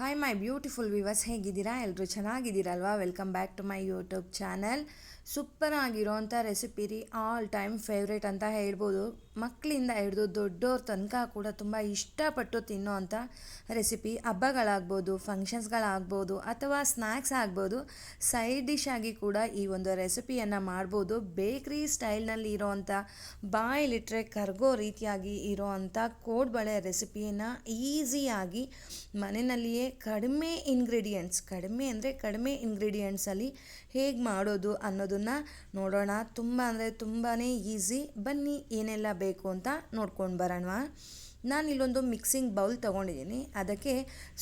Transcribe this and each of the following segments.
Hi my beautiful viewers ಹೇಗಿದ್ದೀರಾ? ಎಲ್ಲರೂ ಚೆನ್ನಾಗಿದ್ದೀರಲ್ವಾ? Welcome back to my YouTube channel super ಆಗಿರೋಂಥ recipe ರೀ ಆಲ್ ಟೈಮ್ ಫೇವ್ರೇಟ್ ಅಂತ ಹೇಳ್ಬೋದು. ಮಕ್ಕಳಿಂದ ಹಿಡಿದು ದೊಡ್ಡವ್ರ ತನಕ ಕೂಡ ತುಂಬ ಇಷ್ಟಪಟ್ಟು ತಿನ್ನೋ ಅಂಥ ರೆಸಿಪಿ ಹಬ್ಬಗಳಾಗ್ಬೋದು ಫಂಕ್ಷನ್ಸ್ಗಳಾಗ್ಬೋದು ಅಥವಾ ಸ್ನ್ಯಾಕ್ಸ್ ಆಗ್ಬೋದು ಸೈಡ್ ಡಿಶ್ ಆಗಿ ಕೂಡ ಈ ಒಂದು ರೆಸಿಪಿಯನ್ನು ಮಾಡ್ಬೋದು. ಬೇಕ್ರಿ ಸ್ಟೈಲ್ನಲ್ಲಿ ಇರೋವಂಥ ಬಾಯಲ್ಲಿಟ್ಟರೆ ಕರ್ಗೋ ರೀತಿಯಾಗಿ ಇರೋವಂಥ ಕೋಡ್ಬಳೆ ರೆಸಿಪಿಯನ್ನು ಈಸಿಯಾಗಿ ಮನೆಯಲ್ಲಿಯೇ ಕಡಿಮೆ ಇಂಗ್ರೀಡಿಯೆಂಟ್ಸ್ ಕಡಿಮೆ ಅಂದರೆ ಕಡಿಮೆ ಇಂಗ್ರೀಡಿಯೆಂಟ್ಸಲ್ಲಿ ಹೇಗೆ ಮಾಡೋದು ಅನ್ನೋದನ್ನು ನೋಡೋಣ. ತುಂಬ ಅಂದರೆ ತುಂಬಾ ಈಸಿ. ಬನ್ನಿ, ಏನೆಲ್ಲ ಬೇಕು ಅಂತ ನೋಡ್ಕೊಂಡು ಬರೋಣ ನಾನು ಇಲ್ಲೊಂದು ಮಿಕ್ಸಿಂಗ್ ಬೌಲ್ ತೊಗೊಂಡಿದ್ದೀನಿ. ಅದಕ್ಕೆ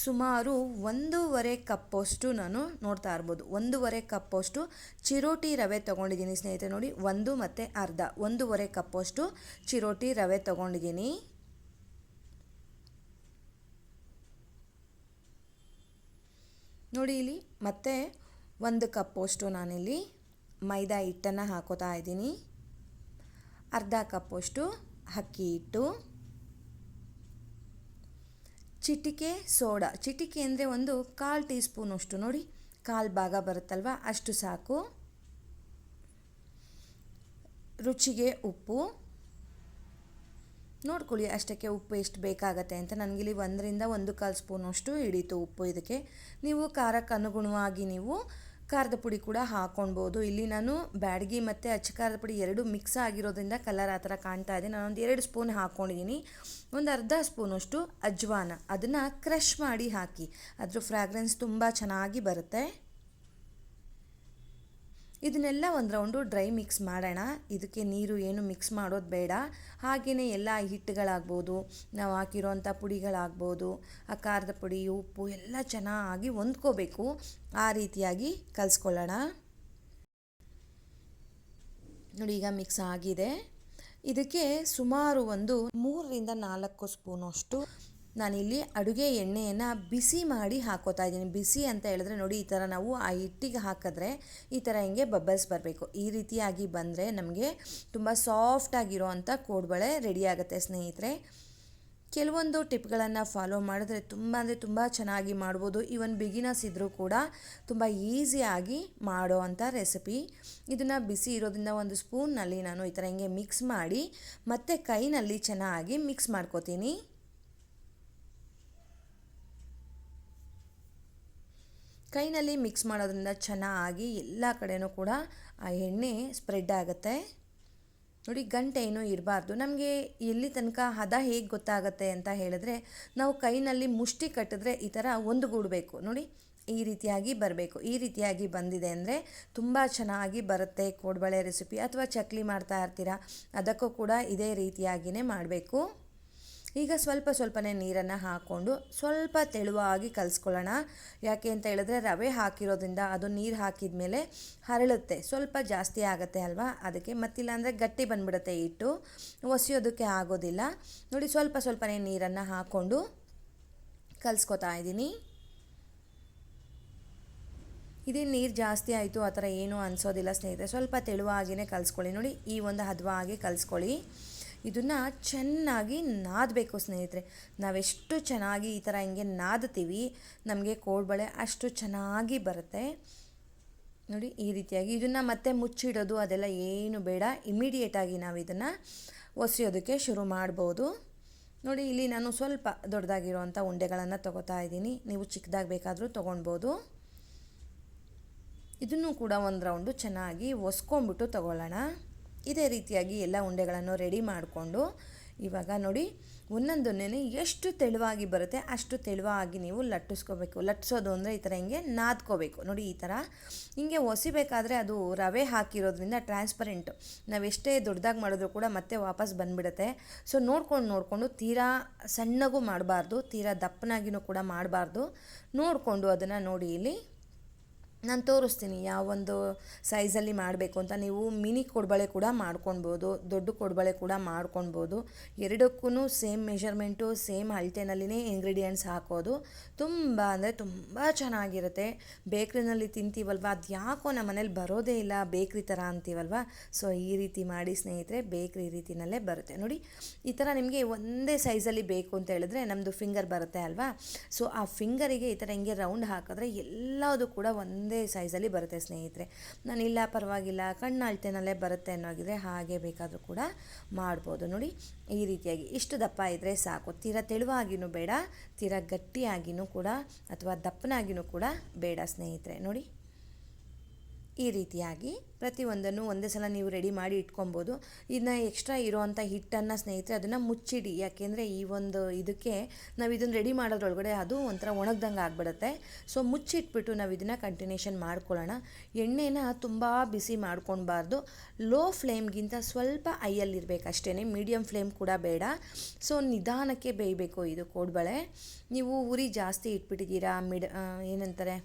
ಸುಮಾರು ಒಂದೂವರೆ ಕಪ್ಪಷ್ಟು ನಾನು ನೋಡ್ತಾ ಇರ್ಬೋದು. ಒಂದೂವರೆ ಕಪ್ಪಷ್ಟು ಚಿರೋಟಿ ರವೆ ತೊಗೊಂಡಿದ್ದೀನಿ ಸ್ನೇಹಿತರೆ ನೋಡಿ. ಒಂದು ಮತ್ತು ಅರ್ಧ. ಒಂದೂವರೆ ಕಪ್ಪಷ್ಟು ಚಿರೋಟಿ ರವೆ ತೊಗೊಂಡಿದ್ದೀನಿ. ನೋಡಿ ಇಲ್ಲಿ ಮತ್ತೆ ಒಂದು ಕಪ್ಪಷ್ಟು ನಾನಿಲ್ಲಿ ಮೈದಾ ಹಿಟ್ಟನ್ನು ಹಾಕೋತಾ ಇದ್ದೀನಿ. ಅರ್ಧ ಕಪ್ಪಷ್ಟು ಅಕ್ಕಿ ಹಿಟ್ಟು. ಚಿಟಿಕೆ ಸೋಡಾ, ಚಿಟಿಕೆ ಅಂದರೆ ಒಂದು ಕಾಲು ಟೀ ಸ್ಪೂನಷ್ಟು ನೋಡಿ, ಕಾಲು ಭಾಗ ಬರುತ್ತಲ್ವ ಅಷ್ಟು ಸಾಕು. ರುಚಿಗೆ ಉಪ್ಪು. ನೋಡ್ಕೊಳ್ಳಿ ಅಷ್ಟಕ್ಕೆ ಉಪ್ಪು ಎಷ್ಟು ಬೇಕಾಗತ್ತೆ ಅಂತ. ನನಗಿಲ್ಲಿ ಒಂದರಿಂದ ಒಂದು ಕಾಲು ಸ್ಪೂನಷ್ಟು ಹಿಡಿತು ಉಪ್ಪು ಇದಕ್ಕೆ. ನೀವು ಖಾರಕ್ಕೆ ಅನುಗುಣವಾಗಿ ನೀವು ಖಾರದ ಪುಡಿ ಕೂಡ ಹಾಕೊಳ್ಬೋದು ಇಲ್ಲಿ ನಾನು ಬ್ಯಾಡಗಿ ಮತ್ತು ಅಚ್ಚ ಖಾರದ ಪುಡಿ ಎರಡು ಮಿಕ್ಸ್ ಆಗಿರೋದ್ರಿಂದ ಕಲರ್ ಆ ಥರ ಕಾಣ್ತಾ ಇದೆ. ನಾನೊಂದು ಎರಡು ಸ್ಪೂನ್ ಹಾಕ್ಕೊಂಡಿದ್ದೀನಿ ಒಂದು ಅರ್ಧ ಸ್ಪೂನಷ್ಟು ಅಜ್ವಾನ. ಅದನ್ನು ಕ್ರಷ್ ಮಾಡಿ ಹಾಕಿ. ಅದ್ರ ಫ್ರಾಗ್ರೆನ್ಸ್ ತುಂಬ ಚೆನ್ನಾಗಿ ಬರುತ್ತೆ. ಇದನ್ನೆಲ್ಲ ಒಂದು ರೌಂಡು ಡ್ರೈ ಮಿಕ್ಸ್ ಮಾಡೋಣ. ಇದಕ್ಕೆ ನೀರು ಏನು ಮಿಕ್ಸ್ ಮಾಡೋದು ಬೇಡ. ಹಾಗೆಯೇ ಎಲ್ಲ ಹಿಟ್ಟುಗಳಾಗ್ಬೋದು, ನಾವು ಹಾಕಿರೋಂಥ ಪುಡಿಗಳಾಗ್ಬೋದು, ಆ ಖಾರದ ಪುಡಿ, ಉಪ್ಪು ಎಲ್ಲ ಚೆನ್ನಾಗಿ ಹೊಂದ್ಕೋಬೇಕು. ಆ ರೀತಿಯಾಗಿ ಕಲಿಸ್ಕೊಳ್ಳೋಣ. ನೋಡಿ, ಈಗ ಮಿಕ್ಸ್ ಆಗಿದೆ. ಇದಕ್ಕೆ ಸುಮಾರು ಒಂದು ಮೂರರಿಂದ ನಾಲ್ಕು ಸ್ಪೂನಷ್ಟು ನಾನಿಲ್ಲಿ ಅಡುಗೆ ಎಣ್ಣೆಯನ್ನು ಬಿಸಿ ಮಾಡಿ ಹಾಕೋತಾ ಇದ್ದೀನಿ. ಬಿಸಿ ಅಂತ ಹೇಳಿದ್ರೆ ನೋಡಿ ಈ ಥರ ನಾವು ಆ ಹಿಟ್ಟಿಗೆ ಹಾಕಿದ್ರೆ ಈ ಥರ ಹಿಂಗೆ ಬಬ್ಬಲ್ಸ್ ಬರಬೇಕು. ಈ ರೀತಿಯಾಗಿ ಬಂದರೆ ನಮಗೆ ತುಂಬ ಸಾಫ್ಟಾಗಿರೋ ಅಂಥ ಕೋಡ್ಬಳೆ ರೆಡಿ ಆಗುತ್ತೆ ಸ್ನೇಹಿತರೆ. ಕೆಲವೊಂದು ಟಿಪ್ಗಳನ್ನು ಫಾಲೋ ಮಾಡಿದ್ರೆ ತುಂಬ ಅಂದರೆ ತುಂಬ ಚೆನ್ನಾಗಿ ಮಾಡ್ಬೋದು. ಈವನ್ ಬಿಗಿನರ್ಸ್ ಇದ್ದರೂ ಕೂಡ ತುಂಬ ಈಸಿಯಾಗಿ ಮಾಡೋ ಅಂಥ ರೆಸಿಪಿ. ಇದನ್ನು ಬಿಸಿ ಇರೋದ್ರಿಂದ ಒಂದು ಸ್ಪೂನ್ನಲ್ಲಿ ನಾನು ಈ ಥರ ಹಿಂಗೆ ಮಿಕ್ಸ್ ಮಾಡಿ ಮತ್ತು ಕೈನಲ್ಲಿ ಚೆನ್ನಾಗಿ ಮಿಕ್ಸ್ ಮಾಡ್ಕೋತೀನಿ. ಕೈನಲ್ಲಿ ಮಿಕ್ಸ್ ಮಾಡೋದ್ರಿಂದ ಚೆನ್ನಾಗಿ ಎಲ್ಲ ಕಡೆಯೂ ಕೂಡ ಆ ಎಣ್ಣೆ ಸ್ಪ್ರೆಡ್ ಆಗುತ್ತೆ. ನೋಡಿ, ಗಂಟೆ ಏನೂ ಇರಬಾರ್ದು. ನಮಗೆ ಎಲ್ಲಿ ತನಕ ಹದ ಹೇಗೆ ಗೊತ್ತಾಗುತ್ತೆ ಅಂತ ಹೇಳಿದ್ರೆ, ನಾವು ಕೈನಲ್ಲಿ ಮುಷ್ಟಿ ಕಟ್ಟಿದ್ರೆ ಈ ಥರ ಒಂದುಗೂಡಬೇಕು. ನೋಡಿ, ಈ ರೀತಿಯಾಗಿ ಬರಬೇಕು. ಈ ರೀತಿಯಾಗಿ ಬಂದಿದೆ ಅಂದರೆ ತುಂಬ ಚೆನ್ನಾಗಿ ಬರುತ್ತೆ ಕೋಡ್ಬಳೆ ರೆಸಿಪಿ ಅಥವಾ ಚಕ್ಲಿ ಮಾಡ್ತಾ ಇರ್ತೀರ, ಅದಕ್ಕೂ ಕೂಡ ಇದೇ ರೀತಿಯಾಗಿಯೇ ಮಾಡಬೇಕು. ಈಗ ಸ್ವಲ್ಪ ಸ್ವಲ್ಪನೇ ನೀರನ್ನು ಹಾಕ್ಕೊಂಡು ಸ್ವಲ್ಪ ತೆಳುವಾಗಿ ಕಲಿಸ್ಕೊಳ್ಳೋಣ. ಯಾಕೆ ಅಂತ ಹೇಳಿದ್ರೆ ರವೆ ಹಾಕಿರೋದ್ರಿಂದ ಅದು ನೀರು ಹಾಕಿದ ಮೇಲೆ ಹರಳುತ್ತೆ. ಸ್ವಲ್ಪ ಜಾಸ್ತಿ ಆಗುತ್ತೆ ಅಲ್ವಾ? ಅದಕ್ಕೆ ಮತ್ತಿಲ್ಲ ಅಂದರೆ ಗಟ್ಟಿ ಬಂದ್ಬಿಡುತ್ತೆ ಹಿಟ್ಟು. ಒಸಿಯೋದಕ್ಕೆ ಆಗೋದಿಲ್ಲ. ನೋಡಿ ಸ್ವಲ್ಪ ಸ್ವಲ್ಪನೇ ನೀರನ್ನು ಹಾಕ್ಕೊಂಡು ಕಲಿಸ್ಕೊತಾ ಇದ್ದೀನಿ. ಇದೇ ನೀರು ಜಾಸ್ತಿ ಆಯಿತು? ಆ ಥರ ಏನೂ ಅನಿಸೋದಿಲ್ಲ ಸ್ನೇಹಿತರೆ. ಸ್ವಲ್ಪ ತೆಳುವಾಗಿಯೇ ಕಲಿಸ್ಕೊಳ್ಳಿ. ನೋಡಿ ಈ ಒಂದು ಹದವಾಗಿ ಕಲಿಸ್ಕೊಳ್ಳಿ. ಇದನ್ನು ಚೆನ್ನಾಗಿ ನಾದಬೇಕು ಸ್ನೇಹಿತರೆ. ನಾವೆಷ್ಟು ಚೆನ್ನಾಗಿ ಈ ಥರ ಹಿಂಗೆ ನಾದ್ತೀವಿ, ನಮಗೆ ಕೋಡ್ಬಳೆ ಅಷ್ಟು ಚೆನ್ನಾಗಿ ಬರುತ್ತೆ. ನೋಡಿ, ಈ ರೀತಿಯಾಗಿ ಇದನ್ನು ಮತ್ತೆ ಮುಚ್ಚಿಡೋದು, ಅದೆಲ್ಲ ಏನು ಬೇಡ. ಇಮಿಡಿಯೇಟಾಗಿ ನಾವು ಇದನ್ನು ಒಸೆಯೋದಕ್ಕೆ ಶುರು ಮಾಡ್ಬೋದು. ನೋಡಿ, ಇಲ್ಲಿ ನಾನು ಸ್ವಲ್ಪ ದೊಡ್ಡದಾಗಿರುವಂಥ ಉಂಡೆಗಳನ್ನು ತೊಗೋತಾ ಇದ್ದೀನಿ. ನೀವು ಚಿಕ್ಕದಾಗಿ ಬೇಕಾದರೂ ತೊಗೊಳ್ಬೋದು ಇದನ್ನು ಕೂಡ ಒಂದು ರೌಂಡು ಚೆನ್ನಾಗಿ ಒಸ್ಕೊಂಬಿಟ್ಟು ತಗೊಳ್ಳೋಣ. ಇದೇ ರೀತಿಯಾಗಿ ಎಲ್ಲ ಉಂಡೆಗಳನ್ನು ರೆಡಿ ಮಾಡಿಕೊಂಡು ಇವಾಗ ನೋಡಿ ಒಂದೊಂದೊನ್ನೇ ಎಷ್ಟು ತೆಳುವಾಗಿ ಬರುತ್ತೆ ಅಷ್ಟು ತೆಳುವಾಗಿ ನೀವು ಲಟ್ಟಿಸ್ಕೋಬೇಕು. ಲಟ್ಟಿಸೋದು ಅಂದರೆ ಈ ಥರ ಹಿಂಗೆ ನಾದ್ಕೋಬೇಕು. ನೋಡಿ ಈ ಥರ ಹಿಂಗೆ ಒಸಿಬೇಕಾದ್ರೆ ಅದು ರವೆ ಹಾಕಿರೋದ್ರಿಂದ ಟ್ರಾನ್ಸ್ಪರೆಂಟ್ ನಾವು ಎಷ್ಟೇ ದೊಡ್ಡದಾಗಿ ಮಾಡಿದ್ರು ಕೂಡ ಮತ್ತೆ ವಾಪಸ್ ಬಂದುಬಿಡುತ್ತೆ. ಸೊ ನೋಡ್ಕೊಂಡು ನೋಡಿಕೊಂಡು ತೀರಾ ಸಣ್ಣಗೂ ಮಾಡಬಾರ್ದು, ತೀರಾ ದಪ್ಪನಾಗಿನೂ ಕೂಡ ಮಾಡಬಾರ್ದು. ನೋಡಿಕೊಂಡು ಅದನ್ನು ನೋಡಿ ಇಲ್ಲಿ ನಾನು ತೋರಿಸ್ತೀನಿ ಯಾವೊಂದು ಸೈಜಲ್ಲಿ ಮಾಡಬೇಕು ಅಂತ. ನೀವು ಮಿನಿ ಕೊಡಬಳೆ ಕೂಡ ಮಾಡ್ಕೊಳ್ಬೋದು ದೊಡ್ಡ ಕೊಡಬಳೆ ಕೂಡ ಮಾಡ್ಕೊಳ್ಬೋದು ಎರಡಕ್ಕೂ ಸೇಮ್ ಮೆಷರ್ಮೆಂಟು ಸೇಮ್ ಅಳತೆನಲ್ಲಿನೇ ಇಂಗ್ರೀಡಿಯೆಂಟ್ಸ್ ಹಾಕೋದು. ತುಂಬ ಅಂದರೆ ತುಂಬ ಚೆನ್ನಾಗಿರುತ್ತೆ. ಬೇಕ್ರಿನಲ್ಲಿ ತಿಂತೀವಲ್ವ? ಅದು ಯಾಕೋ ನಮ್ಮ ಮನೇಲಿ ಬರೋದೇ ಇಲ್ಲ, ಬೇಕ್ರಿ ಥರ ಅಂತೀವಲ್ವ? ಸೊ ಈ ರೀತಿ ಮಾಡಿ ಸ್ನೇಹಿತರೆ, ಬೇಕ್ರಿ ರೀತಿನಲ್ಲೇ ಬರುತ್ತೆ. ನೋಡಿ, ಈ ಥರ ನಿಮಗೆ ಒಂದೇ ಸೈಜಲ್ಲಿ ಬೇಕು ಅಂತ ಹೇಳಿದ್ರೆ ನಮ್ಮದು ಫಿಂಗರ್ ಬರುತ್ತೆ ಅಲ್ವಾ? ಸೊ ಆ ಫಿಂಗರಿಗೆ ಈ ಥರ ಹಿಂಗೆ ರೌಂಡ್ ಹಾಕಿದ್ರೆ ಎಲ್ಲದು ಕೂಡ ಒಂದೇ ಸೈಜಲ್ಲಿ ಬರುತ್ತೆ ಸ್ನೇಹಿತರೆ. ನಾನು ಇಲ್ಲ, ಪರವಾಗಿಲ್ಲ, ಕಣ್ಣು ಅಳ್ತೆನಲ್ಲೇ ಬರುತ್ತೆ ಅನ್ನೋಗಿದ್ರೆ ಹಾಗೆ ಬೇಕಾದರೂ ಕೂಡ ಮಾಡ್ಬೋದು. ನೋಡಿ, ಈ ರೀತಿಯಾಗಿ ಇಷ್ಟು ದಪ್ಪ ಇದ್ದರೆ ಸಾಕು. ತೀರ ತೆಳುವಾಗಿನೂ ಬೇಡ, ತೀರ ಗಟ್ಟಿಯಾಗಿನೂ ಕೂಡ, ಅಥವಾ ದಪ್ಪನಾಗಿನೂ ಕೂಡ ಬೇಡ ಸ್ನೇಹಿತರೆ. ನೋಡಿ. ಈ ರೀತಿಯಾಗಿ ಪ್ರತಿಯೊಂದನ್ನು ಒಂದೇ ಸಲ ನೀವು ರೆಡಿ ಮಾಡಿ ಇಟ್ಕೊಬೋದು. ಇದನ್ನ ಎಕ್ಸ್ಟ್ರಾ ಇರೋವಂಥ ಹಿಟ್ಟನ್ನು ಸ್ನೇಹಿತರೆ ಅದನ್ನು ಮುಚ್ಚಿಡಿ. ಯಾಕೆಂದರೆ ಈ ಒಂದು ಇದಕ್ಕೆ ನಾವು ಇದನ್ನು ರೆಡಿ ಮಾಡೋದ್ರೊಳಗಡೆ ಅದು ಒಂಥರ ಒಣಗ್ದಂಗೆ ಆಗಿಬಿಡುತ್ತೆ. ಸೊ ಮುಚ್ಚಿಟ್ಬಿಟ್ಟು ನಾವು ಇದನ್ನು ಕಂಟಿನ್ಯೂಷನ್ ಮಾಡ್ಕೊಳ್ಳೋಣ. ಎಣ್ಣೆನ ತುಂಬ ಬಿಸಿ ಮಾಡ್ಕೊಳ್ಬಾರ್ದು. ಲೋ ಫ್ಲೇಮ್ಗಿಂತ ಸ್ವಲ್ಪ ಐಯಲ್ಲಿರ್ಬೇಕು ಅಷ್ಟೇ ಮೀಡಿಯಮ್ ಫ್ಲೇಮ್ ಕೂಡ ಬೇಡ. ಸೊ ನಿಧಾನಕ್ಕೆ ಬೇಯಬೇಕು ಇದು ಕೋಡ್ಬಳೆ. ನೀವು ಉರಿ ಜಾಸ್ತಿ ಇಟ್ಬಿಟ್ಟಿದ್ದೀರಾ? ಮಿಡ್ ಏನಂತಾರೆ?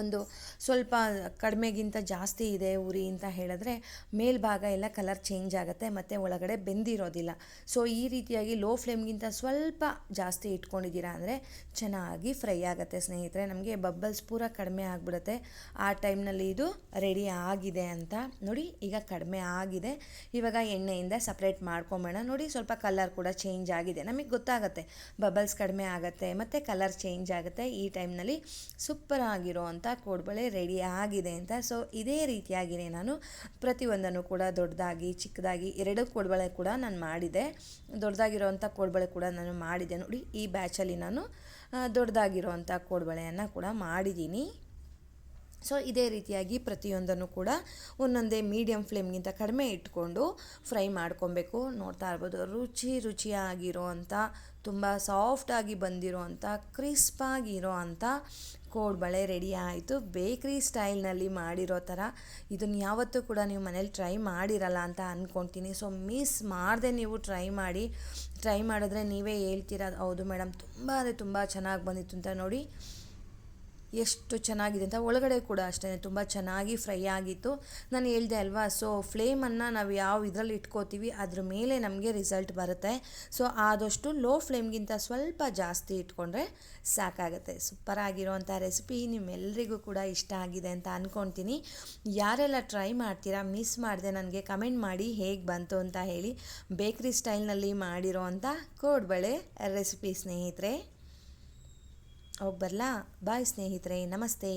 ಒಂದು ಸ್ವಲ್ಪ ಕಡಿಮೆಗಿಂತ ಜಾಸ್ತಿ ಇದೆ ಉರಿ ಅಂತ ಹೇಳಿದ್ರೆ ಮೇಲ್ಭಾಗ ಎಲ್ಲ ಕಲರ್ ಚೇಂಜ್ ಆಗುತ್ತೆ, ಮತ್ತು ಒಳಗಡೆ ಬೆಂದಿರೋದಿಲ್ಲ. ಸೊ ಈ ರೀತಿಯಾಗಿ ಲೋ ಫ್ಲೇಮ್ಗಿಂತ ಸ್ವಲ್ಪ ಜಾಸ್ತಿ ಇಟ್ಕೊಂಡಿದ್ದೀರಾ ಅಂದರೆ ಚೆನ್ನಾಗಿ ಫ್ರೈ ಆಗುತ್ತೆ ಸ್ನೇಹಿತರೆ. ನಮಗೆ ಬಬ್ಬಲ್ಸ್ ಪೂರ ಕಡಿಮೆ ಆಗಿಬಿಡುತ್ತೆ. ಆ ಟೈಮ್ನಲ್ಲಿ ಇದು ರೆಡಿ ಆಗಿದೆ ಅಂತ ನೋಡಿ, ಈಗ ಕಡಿಮೆ ಆಗಿದೆ. ಇವಾಗ ಎಣ್ಣೆಯಿಂದ ಸಪ್ರೇಟ್ ಮಾಡ್ಕೊಂಬೇಡ. ನೋಡಿ, ಸ್ವಲ್ಪ ಕಲರ್ ಕೂಡ ಚೇಂಜ್ ಆಗಿದೆ. ನಮಗೆ ಗೊತ್ತಾಗುತ್ತೆ. ಬಬಲ್ಸ್ ಕಡಿಮೆ ಆಗುತ್ತೆ, ಮತ್ತು ಕಲರ್ ಚೇಂಜ್ ಆಗುತ್ತೆ. ಈ ಟೈಮ್ನಲ್ಲಿ ಸೂಪರ್ ಆಗಿರೋ ಅಂತ ಕೋಡ್ಬಳೆ ರೆಡಿ ಆಗಿದೆ ಅಂತ. ಸೊ ಇದೇ ರೀತಿಯಾಗಿಯೇ ನಾನು ಪ್ರತಿಯೊಂದನ್ನು ಕೂಡ ದೊಡ್ಡದಾಗಿ, ಚಿಕ್ಕದಾಗಿ ಎರಡು ಕೋಡ್ಬಳೆ ಕೂಡ ನಾನು ಮಾಡಿದೆ. ದೊಡ್ಡದಾಗಿರೋವಂಥ ಕೋಡ್ಬಳೆ ಕೂಡ ನಾನು ಮಾಡಿದೆ ನೋಡಿ. ಈ ಬ್ಯಾಚಲ್ಲಿ ನಾನು ದೊಡ್ಡದಾಗಿರೋವಂಥ ಕೋಡ್ಬಳೆಯನ್ನು ಕೂಡ ಮಾಡಿದ್ದೀನಿ. ಸೊ ಇದೇ ರೀತಿಯಾಗಿ ಪ್ರತಿಯೊಂದನ್ನು ಕೂಡ ಒಂದೊಂದೇ ಮೀಡಿಯಮ್ ಫ್ಲೇಮ್ಗಿಂತ ಕಡಿಮೆ ಇಟ್ಕೊಂಡು ಫ್ರೈ ಮಾಡ್ಕೊಬೇಕು. ನೋಡ್ತಾ ಇರ್ಬೋದು, ರುಚಿ ರುಚಿಯಾಗಿರೋ ಅಂಥ ತುಂಬ ಸಾಫ್ಟಾಗಿ ಬಂದಿರೋ ಅಂಥ ಕ್ರಿಸ್ಪಾಗಿರೋ ಅಂಥ ಕೋಡ್ಬಳೆ ರೆಡಿ ಆಯಿತು. ಬೇಕ್ರಿ ಸ್ಟೈಲ್ನಲ್ಲಿ ಮಾಡಿರೋ ಥರ ಇದನ್ನು ಯಾವತ್ತೂ ಕೂಡ ನೀವು ಮನೇಲಿ ಟ್ರೈ ಮಾಡಿರಲ್ಲ ಅಂತ ಅಂದ್ಕೊತೀನಿ ಸೊ ಮಿಸ್ ಮಾಡದೆ ನೀವು ಟ್ರೈ ಮಾಡಿ. ಟ್ರೈ ಮಾಡಿದ್ರೆ ನೀವೇ ಹೇಳ್ತೀರ, ಹೌದು ಮೇಡಮ್, ತುಂಬ ಅಂದರೆ ತುಂಬ ಚೆನ್ನಾಗಿ ಬಂದಿತ್ತು ಅಂತ ನೋಡಿ ಎಷ್ಟು ಚೆನ್ನಾಗಿದೆ ಅಂತ ಒಳಗಡೆ ಕೂಡ ಅಷ್ಟೇ, ತುಂಬ ಚೆನ್ನಾಗಿ ಫ್ರೈ ಆಗಿತ್ತು. ನಾನು ಹೇಳಿದೆ ಅಲ್ವಾ ಸೊ ಫ್ಲೇಮನ್ನು ನಾವು ಯಾವ ಇದರಲ್ಲಿ ಇಟ್ಕೋತೀವಿ, ಅದ್ರ ಮೇಲೆ ನಮಗೆ ರಿಸಲ್ಟ್ ಬರುತ್ತೆ. ಸೊ ಆದಷ್ಟು ಲೋ ಫ್ಲೇಮ್ಗಿಂತ ಸ್ವಲ್ಪ ಜಾಸ್ತಿ ಇಟ್ಕೊಂಡ್ರೆ ಸಾಕಾಗುತ್ತೆ. ಸೂಪರ್ ಆಗಿರೋವಂಥ ರೆಸಿಪಿ ನಿಮ್ಮೆಲ್ಲರಿಗೂ ಕೂಡ ಇಷ್ಟ ಆಗಿದೆ ಅಂತ ಅಂದ್ಕೊತೀನಿ ಯಾರೆಲ್ಲ ಟ್ರೈ ಮಾಡ್ತೀರಾ ಮಿಸ್ ಮಾಡಿದೆ ನನಗೆ ಕಮೆಂಟ್ ಮಾಡಿ ಹೇಗೆ ಬಂತು ಅಂತ ಹೇಳಿ ಬೇಕ್ರಿ ಸ್ಟೈಲ್ನಲ್ಲಿ ಮಾಡಿರೋ ಅಂಥ ಕೋಡ್ಬಳೆ ರೆಸಿಪಿ ಸ್ನೇಹಿತರೆ. ಹೋಗಿ ಬರಲಾ ಬಾಯ್ ಸ್ನೇಹಿತರೆ ನಮಸ್ತೆ.